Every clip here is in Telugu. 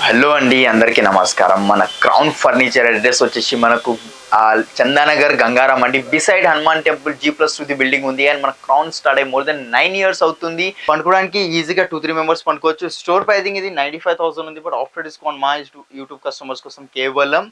హలో అండి అందరికీ నమస్కారం. మన క్రౌన్ ఫర్నిచర్ అడ్రస్ వచ్చేసి మనకు చందానగర్ గంగారాం అండి. Beside Hanuman temple G plus two the building ఉంది. అండ్ మన క్రౌన్ స్టార్ట్ అయ్యి మోర్ దెన్ నైన్ ఇయర్స్ అవుతుంది. పండుకోవడానికి ఈజీగా టూ త్రీ మెంబర్స్ పండుకోవచ్చు. స్టోర్ ప్రైజింగ్ ఇది నైన్టీ ఫైవ్ థౌసండ్ ఉంది. బట్ ఆఫ్టర్ డిస్కౌంట్ మా యూట్యూబ్ కస్టమర్స్ కోసం కేవలం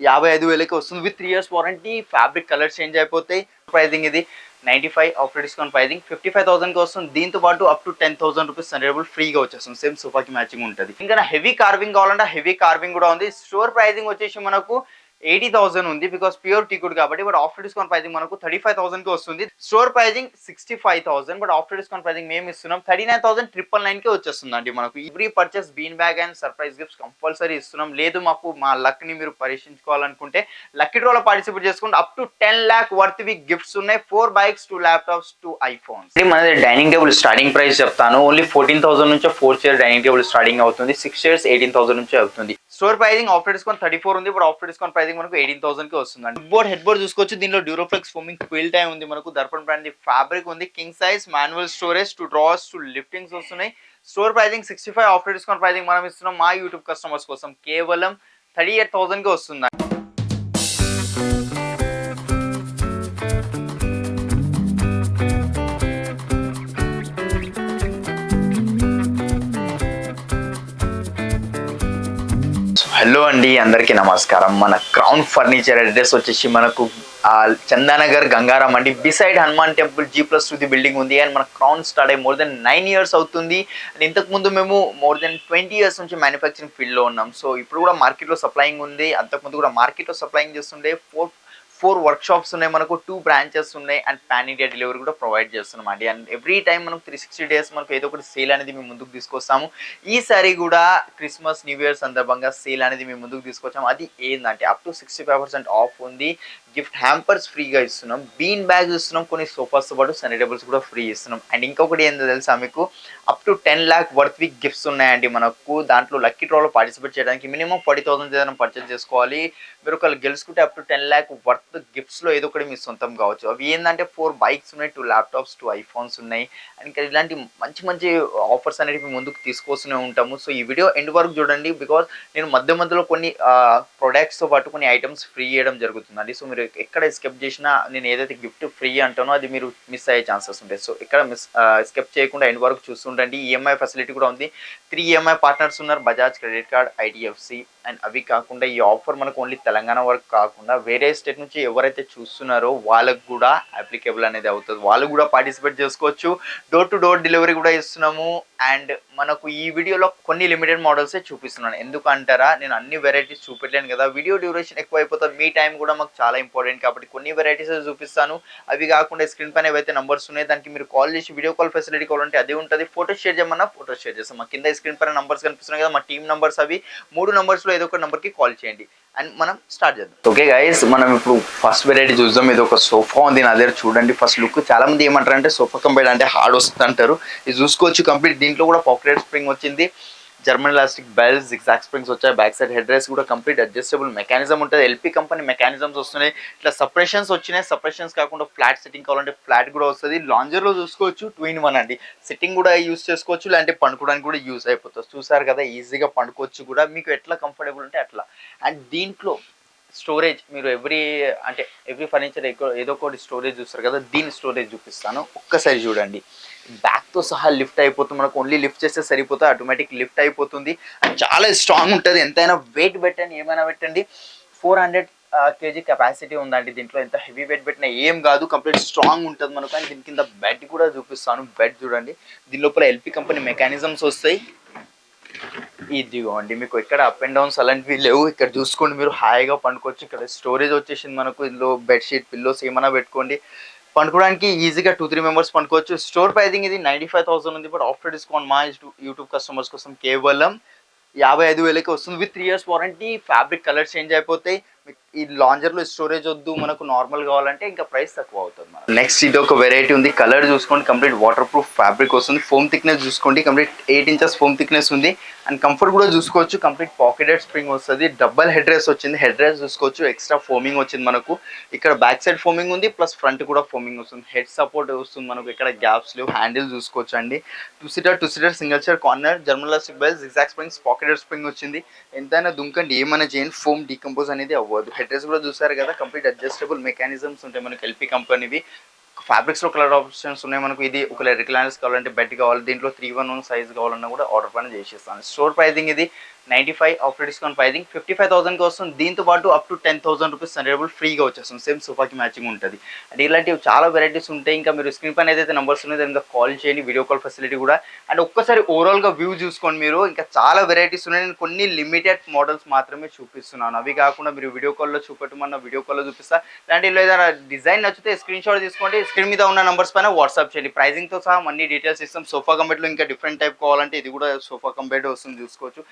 యాభై ఐదు వేలకి వస్తుంది. With three years warranty fabric colour change అయిపోతాయి. ప్రైజింగ్ ఇది ninety five after discount pricing fifty five థౌసండ్కి వస్తుంది దీంతో పాటు up to ten thousand rupees సనరేబుల్ ఫ్రీగా వచ్చేస్తుంది. సేమ్ సోఫాకి మ్యాచింగ్ ఉంటుంది. ఇంకా హెవీ కార్వింగ్ కావాలంటే హెవీ కార్వింగ్ కూడా ఉంది. స్టోర్ ప్రైజింగ్ వచ్చేసి మనకు ఎయిటీ థౌసండ్ ఉంది బికాస్ ప్యూర్ టికెట్ కాబట్టి బట్ ఆఫ్టర్ డిస్కౌంట్ ప్రైజింగ్ మనకు థర్టీ ఫైవ్ థౌసండ్కి వస్తుంది. Store pricing sixty five thousand but after discount pricing మేము ఇస్తున్నాం. థర్టీ నైన్ థౌసండ్ ట్రిపుల్ నైన్కి వచ్చేస్తుంది అండి మనకు. Every purchase bean bag and surprise gifts compulsory ఇస్తున్నాం. లేదు మాకు మా లక్ని మీరు పరీక్షించుకోవాలనుకుంటే లక్కీ డ్రోలో పార్టిసిపేట్ చేసుకుంటే up to ten lakh worth we gifts ఉన్నాయి. Four bikes two laptops two iPhones మనది డైనింగ్ టేబుల్ స్టార్టింగ్ ప్రైస్ చెప్తాను. ఓన్లీ ఫోర్టీన్ థౌసండ్ నుంచి four chair dining table starting అవుతుంది. సిక్స్ చైర్స్ ఎయిటీన్ థౌసండ్ నుంచి అవుతుంది. Store pricing after discount thirty four ఉంది. ఇప్పుడు ఆఫ్టర్ డిస్కౌంట్ ప్రైజింగ్ మనకు ఎయిటీన్ థౌసండ్కి వస్తుంది బోర్డ్ హెడ్ బోర్డ్ చూసుకోవచ్చు. దీనిలో డ్యూరోఫ్లెక్స్ ఫోమింగ్ క్విల్ టైం ఉంది మనకు. దర్పణ్ బ్రాండ్ ఫ్యాబ్రిక్ ఉంది. King size manual storage two drawers two liftings వస్తున్నాయి. Store pricing sixty five after discount pricing మనం ఇస్తున్నాం మా యూట్యూబ్ కస్టమర్స్ కోసం. కేవలం థర్టీ ఎయిట్ థౌసండ్కి వస్తుంది హలో అండి అందరికీ నమస్కారం. మన క్రౌన్ ఫర్నిచర్ అడ్రస్ వచ్చేసి మనకు చందానగర్ గంగారాం అండి. Beside Hanuman temple G plus two the building ఉంది. అండ్ మన క్రౌన్ స్టార్ట్ అయ్యి మోర్ దెన్ నైన్ ఇయర్స్ అవుతుంది. అండ్ ఇంతకు ముందు మేము మోర్ దెన్ ట్వంటీ ఇయర్స్ నుంచి మ్యానుఫ్యాక్చరింగ్ ఫీల్డ్లో ఉన్నాం. సో ఇప్పుడు కూడా మార్కెట్లో సప్లయింగ్ ఉంది. అంతకుముందు కూడా మార్కెట్లో సప్లయింగ్ చేస్తుండే. ఫోర్ ఫోర్ వర్క్ షాప్స్ ఉన్నాయి మనకు టూ బ్రాంచెస్ ఉన్నాయి అండ్ పాన్ ఇండియా డెలివరీ కూడా ప్రొవైడ్ చేస్తున్నాం అండి. అండ్ ఎవ్రీ టైం మనం త్రీ సిక్స్టీ డేస్ మనకు ఏదో ఒకటి సేల్ అనేది మేము ముందుకు తీసుకొస్తాము. ఈసారి కూడా క్రిస్మస్ న్యూ ఇయర్ సందర్భంగా సేల్ అనేది మేము ముందుకు తీసుకొచ్చాము. అది ఏంటంటే up to sixty five percent off ఉంది. గిఫ్ట్ హ్యాంపర్స్ ఫ్రీగా ఇస్తున్నాం బీన్ బ్యాగ్స్ ఇస్తున్నాం కొన్ని సోఫాస్తో పాటు సెనిటేబుల్స్ కూడా ఫ్రీ ఇస్తున్నాం. అండ్ ఇంకొకటి ఏందో తెలుసా మీకు? Up to ten lakh worth week gifts ఉన్నాయండి మనకు. దాంట్లో లక్కీ డ్రాలో పార్టిసిపేట్ చేయడానికి మినిమం ఫార్టీ థౌసండ్ ఏదైనా పర్చేస్ చేసుకోవాలి. మీరు ఒకళ్ళు గెలుచుకుంటే up to ten lakh worth గిఫ్ట్స్లో ఏదో ఒకటి మీ సొంతం కావచ్చు. అవి ఏంటంటే ఫోర్ బైక్స్ ఉన్నాయి టూ ల్యాప్టాప్స్ టూ ఐఫోన్స్ ఉన్నాయి. అండ్ ఇంకా ఇలాంటి మంచి మంచి ఆఫర్స్ అనేవి మేము ముందుకు తీసుకొస్తూనే ఉంటాము. సో ఈ వీడియో ఎండ్ వరకు చూడండి. బికాస్ నేను మధ్య మధ్యలో కొన్ని ప్రొడక్ట్స్తో పాటు కొన్ని ఐటమ్స్ ఫ్రీ ఇవ్వడం జరుగుతుందండి. సో మీరు ఎక్కడ స్కెప్ చేసినా నేను ఏదైతే గిఫ్ట్ ఫ్రీ అంటానో అది మీరు మిస్ అయ్యే ఛాన్సెస్ ఉంటాయి. సో ఇక్కడ మిస్ స్కెప్ చేయకుండా ఎండ్ వరకు చూస్తుండండి ఈఎంఐ ఫెసిలిటీ కూడా ఉంది. త్రీ ఈఎంఐ పార్ట్నర్స్ ఉన్నారు. Bajaj credit card IDFC and అవి కాకుండా ఈ ఆఫర్ మనకు ఓన్లీ తెలంగాణ వరకు కాకుండా వేరే స్టేట్ నుంచి ఎవరైతే చూస్తున్నారో వాళ్ళకు కూడా అప్లికేబుల్ అనేది అవుతుంది. వాళ్ళు కూడా పార్టిసిపేట్ చేసుకోవచ్చు. డోర్ టు డోర్ డెలివరీ కూడా ఇస్తున్నాము. అండ్ మనకు ఈ వీడియోలో కొన్ని లిమిటెడ్ మోడల్సే చూపిస్తున్నాను. ఎందుకంటారా? నేను అన్ని వెరైటీస్ చూపెట్టలేను కదా. వీడియో డ్యూరేషన్ ఎక్కువ అయిపోతుంది మీ టైం కూడా మాకు చాలా ఇంపార్టెంట్ కాబట్టి కొన్ని వెరైటీస్ చూపిస్తాను. అవి కాకుండా స్క్రీన్ పైన ఏవైతే నంబర్స్ ఉన్నాయో దానికి మీరు కాల్ చేసి వీడియో కాల్ ఫెసిలిటీ కావాలంటే అదే ఉంటుంది. ఫోటో షేర్ చేయమన్నా ఫోటో షేర్ చేస్తాం. మా కింద స్క్రీన్ పైన నంబర్స్ కనిపిస్తున్నాయి కదా మా టీమ్ నంబర్స్ అవి. మూడు నంబర్స్లో ఏదో ఒక నెంబర్కి కాల్ చేయండి. అండ్ మనం స్టార్ట్ చేద్దాం. ఓకే గైస్ మనం ఇప్పుడు ఫస్ట్ వెరైటీ చూద్దాం. ఇది ఒక సోఫా ఉంది. నా దగ్గర చూడండి. ఫస్ట్ లుక్ చాలా మంది ఏమంటారు అంటే సోఫా కంపెనీ అంటే హార్డ్ వస్తుంది అంటారు. ఇది చూసుకోవచ్చు. కంప్లీట్ దీంట్లో కూడా పాకెట్ స్ప్రింగ్ వచ్చింది. German elastic belts exact springs వచ్చాయి బ్యాక్ సైడ్ హెడ్ రైస్ కూడా కంప్లీట్ అడ్జస్టబుల్ మెకానిజం ఉంటుంది. ఎల్పీ కంపెనీ మెకానిజమ్స్ వస్తున్నాయి. ఇట్లా సపరేషన్స్ వచ్చినాయి. సపరేషన్స్ కాకుండా ఫ్లాట్ సెట్టింగ్ కావాలంటే ఫ్లాట్ కూడా వస్తుంది. లాంజర్లో చూసుకోవచ్చు టూ ఇన్ వన్ అండి. సిట్టింగ్ కూడా యూస్ చేసుకోవచ్చు లేదంటే పండుకోవడానికి కూడా యూస్ అయిపోతుంది. చూసారు కదా ఈజీగా పండుకోవచ్చు కూడా. మీకు ఎట్లా కంఫర్టబుల్ ఉంటే అట్లా. అండ్ దీంట్లో స్టోరేజ్ మీరు ఎవ్రీ అంటే ఎవ్రీ ఫర్నిచర్ ఏదో ఒకటి స్టోరేజ్ చూస్తారు కదా దీని స్టోరేజ్ చూపిస్తాను. ఒక్కసారి చూడండి. బ్యాక్తో సహా లిఫ్ట్ అయిపోతుంది. మనకు ఓన్లీ లిఫ్ట్ చేస్తే సరిపోతుంది ఆటోమేటిక్ లిఫ్ట్ అయిపోతుంది. అండ్ చాలా స్ట్రాంగ్ ఉంటుంది. ఎంతైనా వెయిట్ పెట్టండి ఏమైనా పెట్టండి. ఫోర్ హండ్రెడ్ కేజీ కెపాసిటీ ఉందండి దీంట్లో. ఎంత హెవీ వెయిట్ పెట్టినా ఏం కాదు. కంప్లీట్ స్ట్రాంగ్ ఉంటుంది మనకు. అండ్ దీని కింద బెడ్ కూడా చూపిస్తాను. బెడ్ చూడండి. దీని లోపల ఎల్పీ కంపెనీ మెకానిజమ్స్ వస్తాయి. ఇదిగోండి మీకు ఇక్కడ అప్ అండ్ డౌన్స్ అలాంటివి లేవు. ఇక్కడ చూసుకోండి మీరు హాయిగా పండుకోవచ్చు. ఇక్కడ స్టోరేజ్ వచ్చేసింది మనకు. ఇందులో బెడ్షీట్ పిల్లోస్ ఏమైనా పెట్టుకోండి. పండుకోవడానికి ఈజీగా టూ త్రీ మెంబర్స్ పండుకోవచ్చు. స్టోర్ ప్రైజింగ్ ఇది నైంటీ ఫైవ్ థౌసండ్ ఉంది. బట్ ఆఫ్టర్ డిస్కౌంట్ మా యూట్యూబ్ కస్టమర్స్ కోసం కేవలం యాభై ఐదు వేలకి వస్తుంది. With three years warranty fabric colour change అయిపోతాయి. ఈ లాంజర్లో స్టోరేజ్ వద్దు మనకు నార్మల్ కావాలంటే ఇంకా ప్రైస్ తక్కువ అవుతుంది నెక్స్ట్ ఇది ఒక వెరైటీ ఉంది. కలర్ చూసుకోండి కంప్లీట్ వాటర్ ప్రూఫ్ ఫ్యాబ్రిక్ వస్తుంది. ఫోమ్ థిక్నెస్ చూసుకోండి complete eight inches foam thickness ఉంది. అండ్ కంఫర్ట్ కూడా చూసుకోవచ్చు కంప్లీట్ పాకెటెడ్ స్ప్రింగ్ వస్తుంది. డబల్ హెడ్ రెస్ వచ్చింది. హెడ్ రెస్ చూసుకోవచ్చు ఎక్స్ట్రా ఫోమింగ్ వచ్చింది మనకు. ఇక్కడ బ్యాక్ సైడ్ ఫోమింగ్ ఉంది ప్లస్ ఫ్రంట్ కూడా ఫోమింగ్ వస్తుంది. హెడ్ సపోర్ట్ వస్తుంది మనకు. ఇక్కడ గ్యాప్స్ లేవు. హ్యాండిల్ చూసుకోవచ్చు అండి two seater two seater single seater corner German elastic belts exact springs pocketed spring వచ్చింది. ఎంతైనా దుంకండి ఏమైనా చేయండి. ఫోమ్ డీకంపోజ్ అనేది అవ్వదు. హెడ్ డ్రెస్ కూడా చూసారు కదా కంప్లీట్ అడ్జస్టబుల్ మెకానిజమ్స్ ఉంటాయి మనకి ఎల్పీ కంపెనీవి ఫ్యాబ్రిక్స్లో కలర్ ఆప్షన్స్ ఉన్నాయి మనకు. ఇది ఒకవేళ రిక్లైనర్స్ కావాలంటే బెడ్ కావాలి దీంట్లో త్రీ వన్ వన్ సైజ్ కావాలన్నా కూడా ఆర్డర్ పైన చేసేస్తాను. స్టోర్ ప్రైజింగ్ ఇది ninety five after discount pricing fifty five థౌసండ్కి వస్తుంది. దీంతో పాటు up to ten thousand rupees సన్రేబుల్ ఫ్రీగా వచ్చేస్తుంది. సేమ్ సోఫాకి మ్యాచింగ్ ఉంటుంది. అండ్ ఇలాంటివి చాలా వెరైటీస్ ఉంటాయి. ఇంకా మీరు స్క్రీన్ పైన ఏదైతే నెంబర్స్ ఉన్నాయో దాని కాల్ చేయండి. వీడియో కాల్ ఫెసిలిటీ కూడా. అండ్ ఒక్కసారి ఓవరాల్గా వ్యూ చూసుకోండి మీరు. ఇంకా చాలా వెరైటీస్ ఉన్నాయి. నేను కొన్ని లిమిటెడ్ మోడల్స్ మాత్రమే చూపిస్తున్నాను. అవి కాకుండా మీరు వీడియో కాల్లో చూపెట్టమన్న వీడియో కాల్లో చూపిస్తా. ఇలాంటి ఏదైనా డిజైన్ నచ్చితే స్క్రీన్ షాట్ తీసుకోండి. స్క్రీన్ మీద ఉన్న నంబర్స్ పైన వాట్సాప్ చేయండి. ప్రైజింగ్తో సహా అన్ని డీటెయిల్స్ ఇస్తాం. సోఫా కంబెట్లో ఇంకా డిఫరెంట్ టైప్ కావాలంటే ఇది కూడా సోఫా కంబెట్ వస్తుంది. చూసుకోవచ్చు.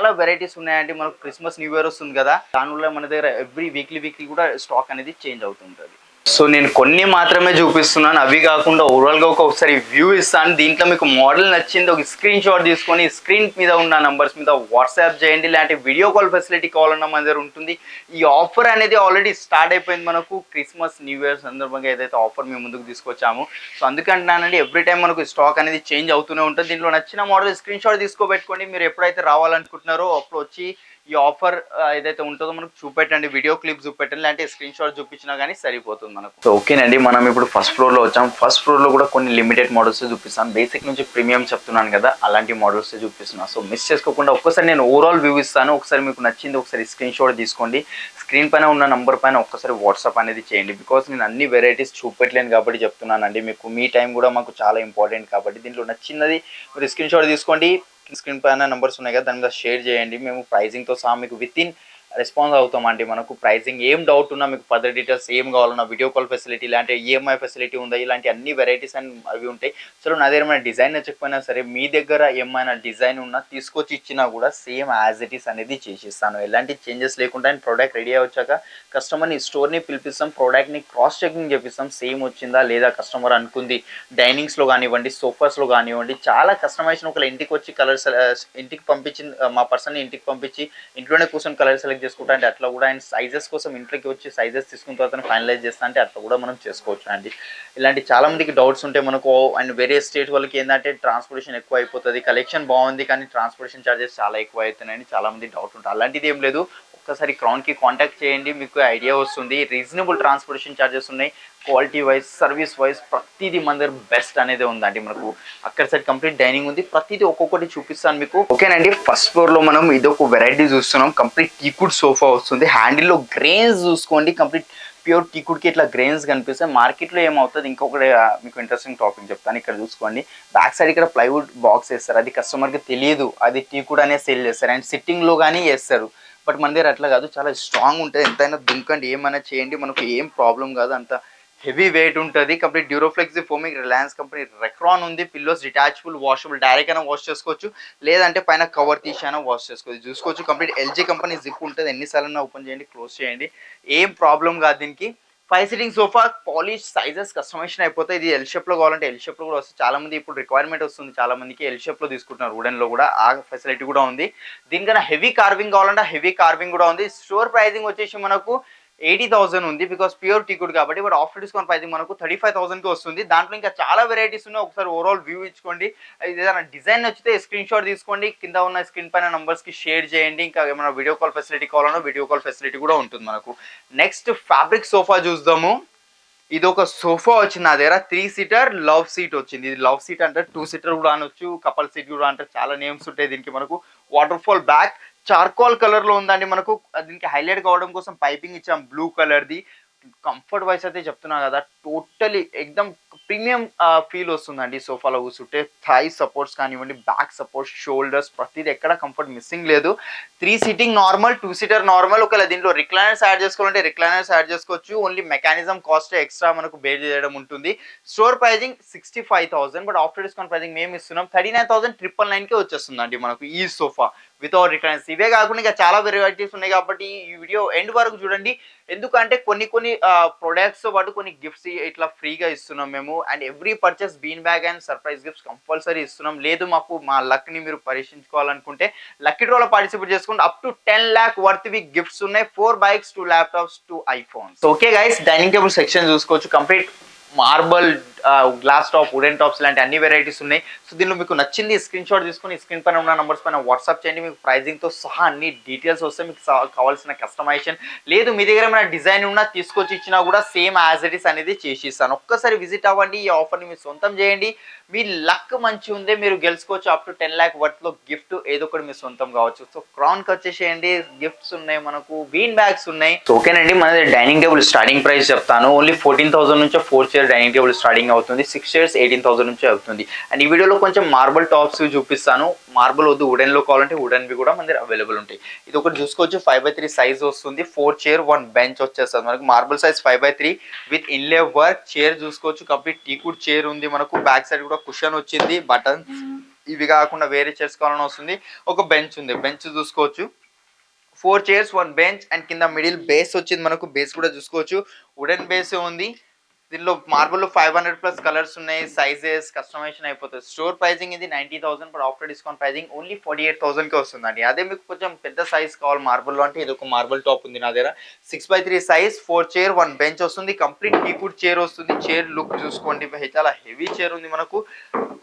చాలా వెరైటీస్ ఉన్నాయండి. మనకు క్రిస్మస్ న్యూ ఇయర్ వస్తుంది కదా. దానివల్ల మన దగ్గర ఎవ్రీ వీక్లీ వీక్లీ కూడా స్టాక్ అనేది చేంజ్ అవుతుంటుంది. సో నేను కొన్ని మాత్రమే చూపిస్తున్నాను. అవి కాకుండా ఓవరాల్గా ఒకసారి వ్యూ ఇస్తాను. దీంట్లో మీకు మోడల్ నచ్చింది ఒక స్క్రీన్ షాట్ తీసుకొని స్క్రీన్ మీద ఉన్న నంబర్స్ మీద వాట్సాప్ చేయండి. లేదంటే వీడియో కాల్ ఫెసిలిటీ కావాలన్న మన దగ్గర ఉంటుంది. ఈ ఆఫర్ అనేది ఆల్రెడీ స్టార్ట్ అయిపోయింది మనకు. క్రిస్మస్ న్యూ ఇయర్ సందర్భంగా ఏదైతే ఆఫర్ మేము ముందుకు తీసుకొచ్చాము. సో అందుకంటున్నానండి ఎవ్రీ టైం మనకు స్టాక్ అనేది చేంజ్ అవుతూనే ఉంటుంది. దీంట్లో నచ్చిన మోడల్ స్క్రీన్ షాట్ తీసుకోబెట్టుకోండి మీరు ఎప్పుడైతే రావాలనుకుంటున్నారో అప్పుడు వచ్చి ఈ ఆఫర్ ఏదైతే ఉంటుందో మనకు చూపెట్టండి వీడియో క్లిప్ చూపెట్టండి లేదంటే స్క్రీన్ షాట్ చూపించినా కానీ సరిపోతుంది మనకు. సో ఓకేనండి మనం ఇప్పుడు ఫస్ట్ ఫ్లోర్లో వచ్చాం. ఫస్ట్ ఫ్లోర్లో కూడా కొన్ని లిమిటెడ్ మోడల్స్ చూపిస్తాను. బేసిక్ నుంచి ప్రీమియం చెప్తున్నాను కదా అలాంటి మోడల్స్ చూపిస్తున్నాను సో మిస్ చేసుకోకుండా ఒక్కసారి నేను ఓవరాల్ వ్యూ ఇస్తాను. ఒకసారి మీకు నచ్చింది ఒకసారి స్క్రీన్ షాట్ తీసుకోండి. స్క్రీన్ పైన ఉన్న నంబర్ పైన ఒక్కసారి వాట్సాప్ అనేది చేయండి. బికాస్ నేను అన్ని వెరైటీస్ చూపెట్టలేను కాబట్టి చెప్తున్నానండి. మీకు మీ టైం కూడా మాకు చాలా ఇంపార్టెంట్ కాబట్టి దీంట్లో నచ్చినది మీరు స్క్రీన్ షాట్ తీసుకోండి. స్క్రీన్ పైన నెంబర్స్ ఉన్నాయి కదా దాని మీద షేర్ చేయండి. మేము ప్రైజింగ్తో సహా మీకు విత్ ఇన్ రెస్పాన్స్ అవుతామండి మనకు ప్రైజింగ్ ఏం డౌట్ ఉన్నా మీకు పదర్ డీటెయిల్స్ ఏం కావాలన్నా వీడియో కాల్ ఫెసిలిటీ ఇలాంటి ఈఎంఐ ఫెసిలిటీ ఉందా ఇలాంటి అన్ని వెరైటీస్ అండ్ అవి ఉంటాయి. సో నా దగ్గర ఏమైనా డిజైన్ నచ్చకపోయినా సరే మీ దగ్గర ఏమైనా డిజైన్ ఉన్నా తీసుకొచ్చి ఇచ్చినా కూడా సేమ్ యాజ్ ఇట్ ఈస్ అనేది చేసిస్తాను. ఎలాంటి చేంజెస్ లేకుండా అండ్ ప్రోడక్ట్ రెడీ వచ్చాక కస్టమర్ని స్టోర్ని పిలిపిస్తాం ప్రోడక్ట్ని క్రాస్ చెకింగ్ చేపిస్తాం. సేమ్ వచ్చిందా లేదా కస్టమర్ అనుకుంది. డైనింగ్స్లో కానివ్వండి సోఫాస్లో కానివ్వండి చాలా కస్టమైజేషన్ ఒకళ్ళ ఇంటికి వచ్చి కలర్స్ ఇంటికి పంపించి మా పర్సన్ని ఇంటికి పంపించి ఇంట్లోనే కూర్చొని కలర్ సెలెక్ట్ చేసుకుంటా అంటే అట్లా కూడా అండ్ సైజెస్ కోసం ఇంట్లోకి వచ్చి సైజెస్ తీసుకున్న తర్వాత ఫైనలైజ్ చేస్తా అంటే అట్లా కూడా మనం చేసుకోవచ్చు అండి. ఇలాంటి చాలా మందికి డౌట్స్ ఉంటే మనకు అండ్ వేరే స్టేట్ వాళ్ళకి ఏంటంటే ట్రాన్స్పోర్టేషన్ ఎక్కువ అయిపోతుంది కలెక్షన్ బాగుంది కానీ ట్రాన్స్పోర్టేషన్ చార్జెస్ చాలా ఎక్కువ అవుతున్నాయని చాలా మంది డౌట్ ఉంటుంది అలాంటిది ఏం లేదు ఒక్కసారి క్రౌన్కి కాంటాక్ట్ చేయండి మీకు ఐడియా వస్తుంది. రీజనబుల్ ట్రాన్స్పోర్టేషన్ ఛార్జెస్ ఉన్నాయి. క్వాలిటీ వైజ్ సర్వీస్ వైజ్ ప్రతిదీ మన దగ్గర బెస్ట్ అనేది ఉందండి మనకు. అక్కడ సైడ్ కంప్లీట్ డైనింగ్ ఉంది. ప్రతిదీ ఒక్కొక్కటి చూపిస్తాను మీకు. ఓకేనండి ఫస్ట్ ఫ్లోర్లో మనం ఇది ఒక వెరైటీ చూస్తున్నాం. కంప్లీట్ టీకుడ్ సోఫా వస్తుంది. హ్యాండిల్లో గ్రెయిన్స్ చూసుకోండి. కంప్లీట్ ప్యూర్ టీకుడ్కి ఇట్లా గ్రెయిన్స్ కనిపిస్తాయి. మార్కెట్లో ఏమవుతుంది? ఇంకొకటి మీకు ఇంట్రెస్టింగ్ టాపిక్ చెప్తాను. ఇక్కడ చూసుకోండి. బ్యాక్ సైడ్ ఇక్కడ ప్లైవుడ్ బాక్స్ వేస్తారు. అది కస్టమర్కి తెలియదు. అది టీకుడ్ అనే సేల్ చేస్తారు. అండ్ సిట్టింగ్లో కానీ వేస్తారు. బట్ మన దగ్గర అట్లా కాదు. చాలా స్ట్రాంగ్ ఉంటుంది. ఎంతైనా దుంకండి. ఏమైనా చేయండి. మనకు ఏం ప్రాబ్లం కాదు. అంత హెవీ వెయిట్ ఉంటుంది. Complete Duroflex foaming Reliance company Recron ఉంది. పిల్లోస్ డిటాచబుల్ వాషబుల్ డైరెక్ట్ అయినా వాష్ చేసుకోవచ్చు. లేదంటే పైన కవర్ తీసైనా వాష్ చేసుకోవచ్చు. చూసుకోవచ్చు. కంప్లీట్ ఎల్జీ కంపెనీ జిప్ ఉంటుంది. ఎన్నిసార్లు ఓపెన్ చేయండి క్లోజ్ చేయండి. ఏం ప్రాబ్లం కాదు దీనికి. Five seating sofa polish sizes customization అయిపోతాయి ఇది ఎల్ షేప్లో కావాలంటే ఎల్ షేప్లో కూడా వస్తుంది. చాలా మంది ఇప్పుడు రిక్వైర్మెంట్ వస్తుంది. చాలా మందికి ఎల్ షేప్లో తీసుకుంటున్నారు. వుడెన్లో కూడా ఆ ఫెసిలిటీ కూడా ఉంది. దీనికన్నా హెవీ కార్వింగ్ కావాలంటే హెవీ కార్వింగ్ కూడా ఉంది. స్టోర్ ప్రైజింగ్ వచ్చేసి మనకు ఎయిటీ థౌసండ్ ఉంది బికాస్ ప్యూర్ టికెట్ కాబట్టి బట్ ఆఫ్టర్ డిస్కౌంట్ ప్రైసింగ్ మనకు థర్టీ ఫైవ్ థౌసండ్కి వస్తుంది. దాంట్లో ఇంకా చాలా వెరైటీస్ ఉన్నాయి. ఒకసారి ఓవరాల్ వ్యూ ఇచ్చుకోండి. ఏదైనా డిజైన్ నచ్చితే స్క్రీన్ షాట్ తీసుకోండి. కింద ఉన్న స్క్రీన్ పైన నంబర్స్కి షేర్ చేయండి. ఇంకా ఏమైనా వీడియో కాల్ ఫెసిలిటీ కావాలన్నా వీడియో కాల్ ఫెసిలిటీ కూడా ఉంటుంది మనకు. నెక్స్ట్ ఫ్యాబ్రిక్ సోఫా చూద్దాము. ఇది ఒక సోఫా వచ్చింది నా దగ్గర. త్రీ సీటర్ లవ్ సీట్ వచ్చింది. ఇది లవ్ సీట్ అంటే టూ సీటర్ కూడా అనొచ్చు కపల్ సీట్ కూడా అంటే చాలా నేమ్స్ ఉంటాయి దీనికి మనకు. వాటర్ ఫాల్ బ్యాక్ చార్కోల్ కలర్లో ఉందండి మనకు. దీనికి హైలైట్ కావడం కోసం పైపింగ్ ఇచ్చాం. Blue colour the comfort wise అయితే చెప్తున్నా కదా. టోటలీ ఎక్దమ్ ప్రీమియం ఫీల్ వస్తుందండి సోఫాలో కూర్చుంటే. థై సపోర్ట్స్ కానివ్వండి బ్యాక్ సపోర్ట్స్ షోల్డర్స్ ప్రతిదీ ఎక్కడ కంఫర్ట్ మిస్సింగ్ లేదు. Three seating normal two seater normal. ఒకవేళ దీంట్లో రిక్లైనర్స్ యాడ్ చేసుకోవాలంటే రిక్లైనర్స్ యాడ్ చేసుకోవచ్చు. ఓన్లీ మెకానిజం కాస్ట్ ఎక్స్ట్రా మనకు బేర్ చేయడం ఉంటుంది. Store pricing sixty five thousand but after discount pricing మేము ఇస్తున్నాం. థర్టీ నైన్ థౌసండ్ ట్రిపుల్ నైన్కే వచ్చేస్తుందండి మనకు ఈ సోఫా వితౌట్ రిటర్న్స్ ఇవే కాకుండా ఇంకా చాలా వెరైటీస్ ఉన్నాయి కాబట్టి ఈ వీడియో ఎండ్ వరకు చూడండి. ఎందుకంటే కొన్ని కొన్ని ప్రొడక్ట్స్ పాటు కొన్ని గిఫ్ట్స్ ఇట్లా ఫ్రీగా ఇస్తున్నాం మేము. And every purchase bean bag and surprise gifts compulsory ఇస్తున్నాం. లేదు మాకు మా లక్ని మీరు పరీక్షించుకోవాలనుకుంటే లక్కీ డ్రోలో పార్టిసిపేట్ చేసుకుంటే up to ten lakh worth we gifts ఉన్నాయి. Four bikes two laptops two iPhones okay guys dining table section చూసుకోవచ్చు. Complete marble glass top wooden tops లాంటి అన్ని వెరైటీస్ ఉన్నాయి. సో దీనిలో మీకు నచ్చింది స్క్రీన్ షాట్ తీసుకొని స్క్రీన్ పైన ఉన్న నెంబర్స్ పైన వాట్సాప్ చేయండి. మీకు ప్రైజింగ్తో సహా అన్ని డీటెయిల్స్ వస్తే మీకు కావాల్సిన కస్టమైజేషన్. లేదు మీ దగ్గర ఏమైనా డిజైన్ ఉన్నా తీసుకొచ్చి ఇచ్చినా కూడా సేమ్ యాజ్ ఇట్ ఇస్ అనేది చేసి ఇస్తాను ఒక్కసారి విజిట్ అవ్వండి. ఈ ఆఫర్ని మీరు సొంతం చేయండి. మీ లక్ మంచి ఉందే మీరు గెలుచుకోవచ్చు. అప్ టు టెన్ ల్యాక్ వర్త్లో గిఫ్ట్ ఏదో ఒకటి మీరు సొంతం కావచ్చు. సో క్రాన్కి వచ్చేసేయండి. గిఫ్ట్స్ ఉన్నాయి మనకు. బీన్ బ్యాగ్స్ ఉన్నాయి. ఓకేనండి. మన డైనింగ్ టేబుల్ స్టార్టింగ్ ప్రైస్ చెప్తాను. ఓన్లీ ఫోర్టీన్ థౌసండ్ నుంచి four chair dining table starting అవుతుంది. సిక్స్ చైర్స్ ఎయిటీన్ థౌసండ్ నుంచి అవుతుంది. అండ్ ఈ వీడియోలో కొంచెం మార్బల్ టాప్స్ చూపిస్తాను. మార్బల్ వద్దు వుడెన్లో కావాలంటే వుడెన్ వి కూడా మన దగ్గర అవైలబుల్ ఉంటాయి. ఇది ఒకటి చూసుకోవచ్చు. ఫైవ్ బై త్రీ సైజ్ వస్తుంది. ఫోర్ చైర్ వన్ బెంచ్ వచ్చేస్తుంది మనకు. Marble size five by three with inlay work chair చూసుకోవచ్చు. కంప్లీట్ టీకుడ్ చైర్ ఉంది మనకు. బ్యాక్ సైడ్ కూడా కుషన్ వచ్చింది. బటన్స్ ఇవి కాకుండా వేరే చైర్స్ కావాలని వస్తుంది. ఒక బెంచ్ ఉంది. బెంచ్ చూసుకోవచ్చు. Four chairs one bench and కింద మిడిల్ బేస్ వచ్చింది మనకు. బేస్ కూడా చూసుకోవచ్చు. వుడెన్ బేస్ ఉంది. దీనిలో marble five hundred plus colours ఉన్నాయి సైజెస్ కస్టమైజేషన్ అయిపోతుంది స్టోర్ ప్రైజింగ్ ఇది ninety thousand but after discount pricing only forty eight థౌసండ్కి వస్తుందండి. అదే మీకు కొంచెం పెద్ద సైజ్ కావాలి మార్బుల్లో అంటే ఇది ఒక మార్బుల్ టాప్ ఉంది నా దగ్గర. Six by three size four chair one bench వస్తుంది. కంప్లీట్ టీకుడ్ చైర్ వస్తుంది. చైర్ లుక్ చూసుకోండి. చాలా హెవీ చైర్ ఉంది మనకు.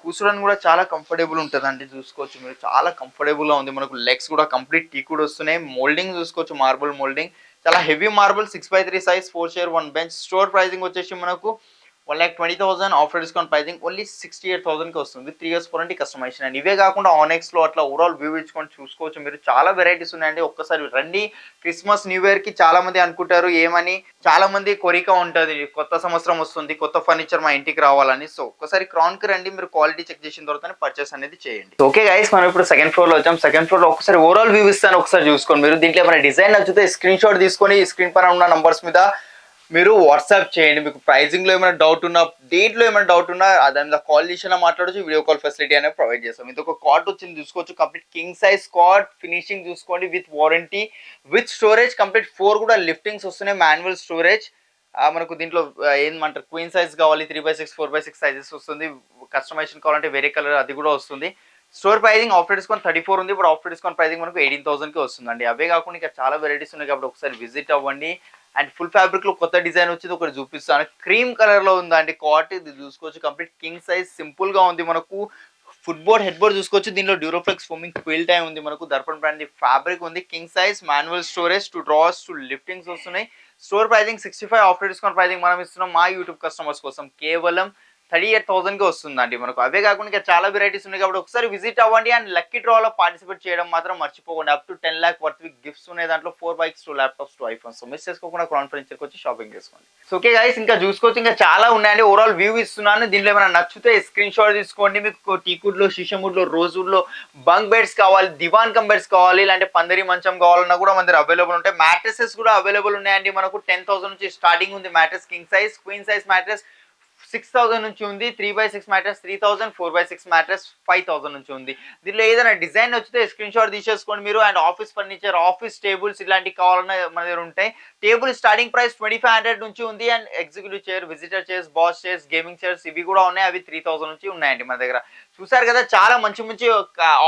కూర్చోడానికి కూడా చాలా కంఫర్టబుల్ ఉంటుందండి చూసుకోవచ్చు మీరు. చాలా కంఫర్టబుల్గా ఉంది మనకు. లెగ్స్ కూడా కంప్లీట్ టీకుడ్ వస్తున్నాయి. మోల్డింగ్ చూసుకోవచ్చు మార్బుల్ మోల్డింగ్ చాలా heavy marble six by three size four chair one bench store pricing వచ్చేసి మనకు one lakh twenty thousand after discount pricing only sixty eight థౌసండ్కి వస్తుంది. Three years warranty customization and ఇవే కాకుండా ఆనెక్స్లో అట్లా ఓవరాల్ వ్యూ ఇచ్చుకొని చూసుకోవచ్చు. మీరు చాలా వెరైటీస్ ఉన్నాయండి. ఒక్కసారి రండి. క్రిస్మస్ న్యూ ఇయర్కి చాలామంది అనుకుంటారు ఏమని? చాలామంది కోరిక ఉంటుంది. కొత్త సంవత్సరం వస్తుంది కొత్త ఫర్నిచర్ మా ఇంటికి రావాలని. సో ఒక్కసారి క్రాన్కి రండి. మీరు క్వాలిటీ చెక్ చేసిన తర్వాత పర్చేస్ అనేది చేయండి. ఓకే గైస్ మనం ఇప్పుడు సెకండ్ ఫ్లోర్లో వచ్చాం. సెకండ్ ఫ్లోర్లో ఒకసారి ఓవరాల్ వ్యూ ఇస్తాను. ఒకసారి చూసుకోండి. మీరు దీంట్లో ఏమైనా డిజైన్ నచ్చితే స్క్రీన్ షాట్ తీసుకొని స్క్రీన్ పైన ఉన్న నంబర్స్ మీద మీరు వాట్సాప్ చేయండి. మీకు ప్రైజింగ్లో ఏమైనా డౌట్ ఉన్నా డేట్లో ఏమైనా డౌట్ ఉన్నా దాని మీద కాల్ చేసినా మాట్లాడచ్చు వీడియో కాల్ ఫెసిలిటీ అనేది ప్రొవైడ్ చేస్తాం. ఇది ఒక కాట్ వచ్చింది చూసుకోవచ్చు. Complete king size cot finishing చూసుకోండి with warranty with storage complete four కూడా లిఫ్టింగ్స్ వస్తున్నాయి మాన్యువల్ స్టోరేజ్ మనకు దీంట్లో ఏమంటారు క్వీన్ సైజ్ కావాలి three by six four by six sizes వస్తుంది. కస్టమైజేషన్ కావాలంటే వేరే కలర్ అది కూడా వస్తుంది. Store pricing after discount thirty four ఉంది. ఇప్పుడు ఆఫ్టర్ డిస్కౌంట్ ప్రైజింగ్ మనకు ఎయిటీన్ థౌసండ్కి వస్తుందండి. అవే కాకుండా ఇంకా చాలా వెరైటీస్ ఉన్నాయి కాబట్టి ఒకసారి విజిట్ అవ్వండి. అండ్ ఫుల్ ఫ్యాబ్రిక్లో కొత్త డిజైన్ వచ్చింది ఒకటి చూపిస్తాను. క్రీమ్ కలర్లో ఉందండి కాట్ ఇది చూసుకోవచ్చు. కంప్లీట్ కింగ్ సైజ్ సింపుల్గా ఉంది మనకు. ఫుట్బోర్డ్ హెడ్ బోర్డ్ చూసుకోవచ్చు. దీనిలో డ్యూరోఫ్లెక్స్ ఫోమింగ్ క్విల్ టైం ఉంది మనకు. దర్పణ్ బ్రాండ్ ఫ్యాబ్రిక్ ఉంది. King size manual storage two drawers two liftings వస్తున్నాయి. Store pricing sixty five after discount pricing మనం ఇస్తున్నాం మా యూట్యూబ్ కస్టమర్స్ కోసం. కేవలం థర్టీ ఎయిట్ థౌసండ్కి వస్తుందండి మనకు. అవే కాకుండా ఇంకా చాలా వెరైటీస్ ఉన్నాయి కాబట్టి ఒకసారి విజిట్ అవ్వండి అండ్ లక్కీ డ్రాలో పార్టిసిపేట్ చేయడం మాత్రం మర్చిపోకండి. Up to ten lakh worth gifts ఉన్నాయి దాంట్లో. Four bikes two laptops two iPhones. Miss చేసుకోకుండా కాన్ఫరెన్స్కి వచ్చి షాపింగ్ చేసుకోండి. సో ఓకే గైస్ ఇంకా చూసుకోవచ్చు ఇంకా చాలా ఉన్నాయండి. ఓవరాల్ వ్యూ ఇస్తున్నాను. దీంట్లో ఏమైనా నచ్చితే స్క్రీన్ షాట్ తీసుకోండి. మీకు టీకుడ్లో లో రోజుల్లో బంక్ బెడ్స్ కావాలి దివాన్ కమ్ బెడ్స్ కావాలి ఇలాంటి పందిరి మంచం కావాలన్నా కూడా మన దగ్గర అవైలబుల్ ఉంటాయి. మ్యాట్రసెస్ కూడా అవైలబుల్ ఉన్నాయండి. మనకు టెన్ థౌసండ్ నుంచి స్టార్టింగ్ ఉంది. Mattress king size queen size mattress six thousand నుంచి ఉంది three by six mattress three thousand four by six mattress five thousand నుంచి ఉంది. దీనిలో ఏదైనా డిజైన్ వచ్చితే స్క్రీన్ షాట్ తీసేసుకోండి మీరు and office furniture office tables ఇలాంటివి కావాలన్నా మన దగ్గర ఉంటాయి. Table starting price twenty five hundred నుంచి ఉంది and executive chair visitor chairs boss chairs gaming chairs ఇవి కూడా ఉన్నాయి. అవి త్రీ థౌసండ్ నుంచి ఉన్నాయండి మన దగ్గర. చూసారు కదా చాలా మంచి మంచి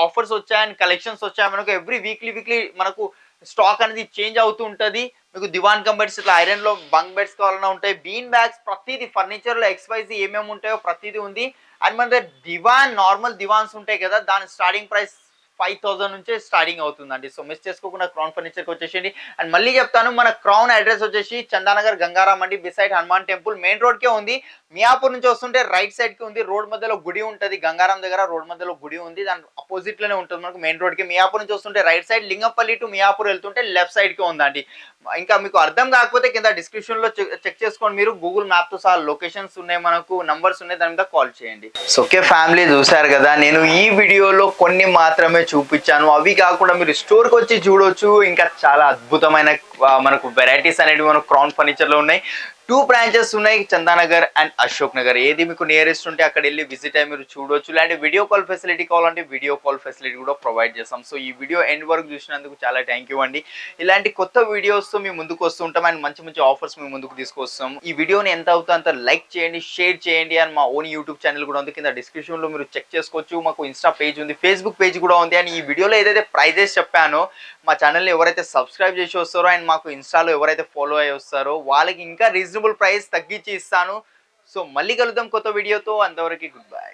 ఆఫర్స్ వచ్చాయి అండ్ కలెక్షన్స్ వచ్చాయి మనకు ఎవ్రీ వీక్లీ వీక్లీ మనకు స్టాక్ అనేది చేంజ్ అవుతూ ఉంటుంది. మీకు దివాన్ కంబెడ్స్ ఇట్లా ఐరన్లో బంక్ బెడ్స్ కావాలన్నా ఉంటాయి. బీన్ బ్యాగ్స్ ప్రతిదీ ఫర్నిచర్లో ఎక్స్వైజ్ ఏమేమి ఉంటాయో ప్రతిదీ ఉంది. అండ్ మన దగ్గర దివాన్ నార్మల్ దివాన్స్ ఉంటాయి కదా దాని స్టార్టింగ్ ప్రైస్ ఫైవ్ థౌసండ్ నుంచే స్టార్టింగ్ అవుతుందండి. సో మిస్ చేసుకోకుండా క్రౌన్ ఫర్నిచర్కి వచ్చేసేయండి. అండ్ మళ్ళీ చెప్తాను మన క్రౌన్ అడ్రస్ వచ్చేసి చందానగర్ గంగారాం అండి బిసైడ్ హనుమాన్ టెంపుల్. మెయిన్ రోడ్కే ఉంది. మియాపూర్ నుంచి వస్తుంటే రైట్ సైడ్కి ఉంది రోడ్ మధ్యలో గుడి ఉంటుంది గంగారం దగ్గర రోడ్ మధ్యలో గుడి ఉంది దాని అపోజిట్లోనే ఉంటుంది మనకు మెయిన్ రోడ్కి. మియాపూర్ నుంచి వస్తుంటే right side Lingampalli to Miyapur వెళ్తుంటే లెఫ్ట్ సైడ్కి ఉందండి ఇంకా మీకు అర్థం కాకపోతే కింద డిస్క్రిప్షన్లో చెక్ చేసుకోండి మీరు గూగుల్ మ్యాప్తో సహా లొకేషన్స్ ఉన్నాయి మనకు నంబర్స్ ఉన్నాయి దాని మీద కాల్ చేయండి. సో ఓకే ఫ్యామిలీ చూసారు కదా నేను ఈ వీడియోలో కొన్ని మాత్రమే చూపించాను. అవి కాకుండా మీరు స్టోర్కి వచ్చి చూడొచ్చు. ఇంకా చాలా అద్భుతమైన మనకు వెరైటీస్ అనేవి మనకు క్రౌన్ ఫర్నిచర్లో ఉన్నాయి. టూ బ్రాంచెస్ ఉన్నాయి చందానగర్ అండ్ అశోక్ నగర్ ఏది మీకు నియరెస్ట్ ఉంటే అక్కడ వెళ్ళి విజిట్ అయ్యి మీరు చూడొచ్చు. ఇలాంటి వీడియో కాల్ ఫెసిలిటీ కావాలంటే వీడియో కాల్ ఫెసిలిటీ కూడా ప్రొవైడ్ చేస్తాం. సో ఈ వీడియో ఎండ్ వరకు చూసినందుకు చాలా థ్యాంక్ యూ అండి. ఇలాంటి కొత్త వీడియోస్తో మేము మీ ముందుకు వస్తుంటాం అండ్ మంచి మంచి ఆఫర్స్ మీ ముందుకు తీసుకొస్తాం. ఈ వీడియోని ఎంత అవుతుందో అంత లైక్ చేయండి షేర్ చేయండి అండ్ మా ఓన్ యూట్యూబ్ ఛానల్ కూడా ఉంది. కింద డిస్క్రిప్షన్లో మీరు చెక్ చేసుకోవచ్చు. మాకు ఇన్స్టా పేజ్ ఉంది ఫేస్బుక్ పేజ్ కూడా ఉంది. అండ్ ఈ వీడియోలో ఏదైతే ప్రైజెస్ చెప్పానో మా ఛానల్ని ఎవరైతే సబ్స్క్రైబ్ చేసి వస్తారో అండ్ మాకు ఇన్స్టాలో ఎవరైతే ఫాలో అయ్యి వస్తారో వాళ్ళకి ఇంకా రీజన్ రీజనబుల్ ప్రైస్ తగ్గించి ఇస్తాను. సో మళ్ళీ కలుద్దాం కొత్త వీడియోతో అంతవరకు గుడ్ బై